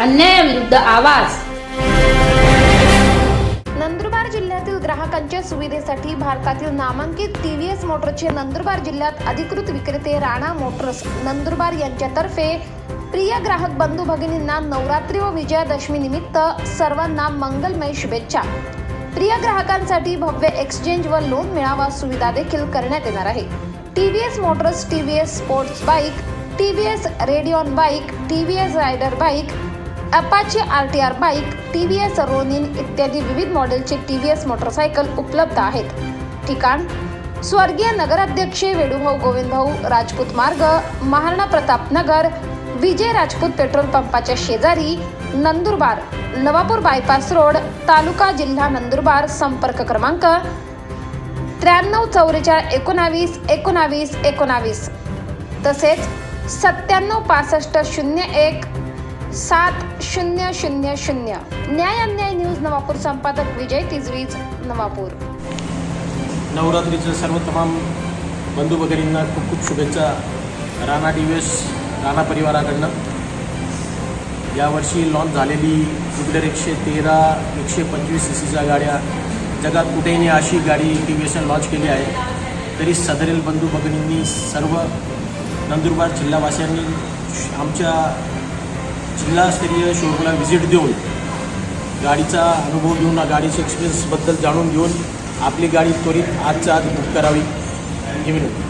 अन्यायाविरुद्ध आवाज. नंदुरबार जिल्ह्यातील ग्राहकांच्या सुविधेसाठी भारतातील नामांकित टी व्ही एस मोटरचे नंदुरबार जिल्ह्यात अधिकृत विक्रेते राणा मोटर्स नंदुरबार यांच्यातर्फे प्रिय ग्राहक बंधू भगिनींना नवरात्री व विजयादशमी निमित्त सर्वांना मंगलमय शुभेच्छा. प्रिय ग्राहकांसाठी भव्य एक्सचेंज व लोन मिळावा सुविधा देखील करण्यात येणार आहे. T V S motors T V S sports bike T V S Radeon bike T V S Raider bike Apache R T R bike T V S Ronin इत्यादी विविध मॉडेलचे टी व्ही एस मोटरसायकल उपलब्ध आहेत. ठिकाण स्वर्गीय नगराध्यक्ष वेणुभाऊ गोविंदभाऊ राजपूत मार्ग Maharana Pratap Nagar Vijay Rajput petrol पंपाच्या शेजारी नंदुरबार नवापूर बायपास रोड तालुका जिल्हा नंदुरबार संपर्क क्रमांक त्र्याण्णव चौवेचाळ एकोणावीस एकोणावीस एकोणावीस. तसेच सत्त्याण्णव पासष्ट शून्य एक सात शून्य शून्य शून्य. न्याय अन्याय न्यूज नवापूर संपादक विजय तिजवीज नवापूर. नवरात्रीचं सर्व तमाम बंधू भगिनींना खूप खूप शुभेच्छा. राणा डी एस राणा परिवाराकडनं. यावर्षी लॉन्च झालेली ज्युपिटर एकशे तेरा एकशे पंचवीस सी सीच्या गाड्या. जगात कुठेही नाही अशी गाडी टी व्ही एसने लॉन्च केली आहे तरी सदरील बंधू भगिनींनी सर्व नंदुरबार जिल्हावासियांनी आमच्या जिल्हास्तरीय शोरूमला व्हिजिट देऊन गाडीचा अनुभव घेऊन गाडीच्या एक्सपिरियन्सबद्दल जाणून घेऊन आपली गाडी त्वरित आजच्या आज बुक करावी. ही विनंती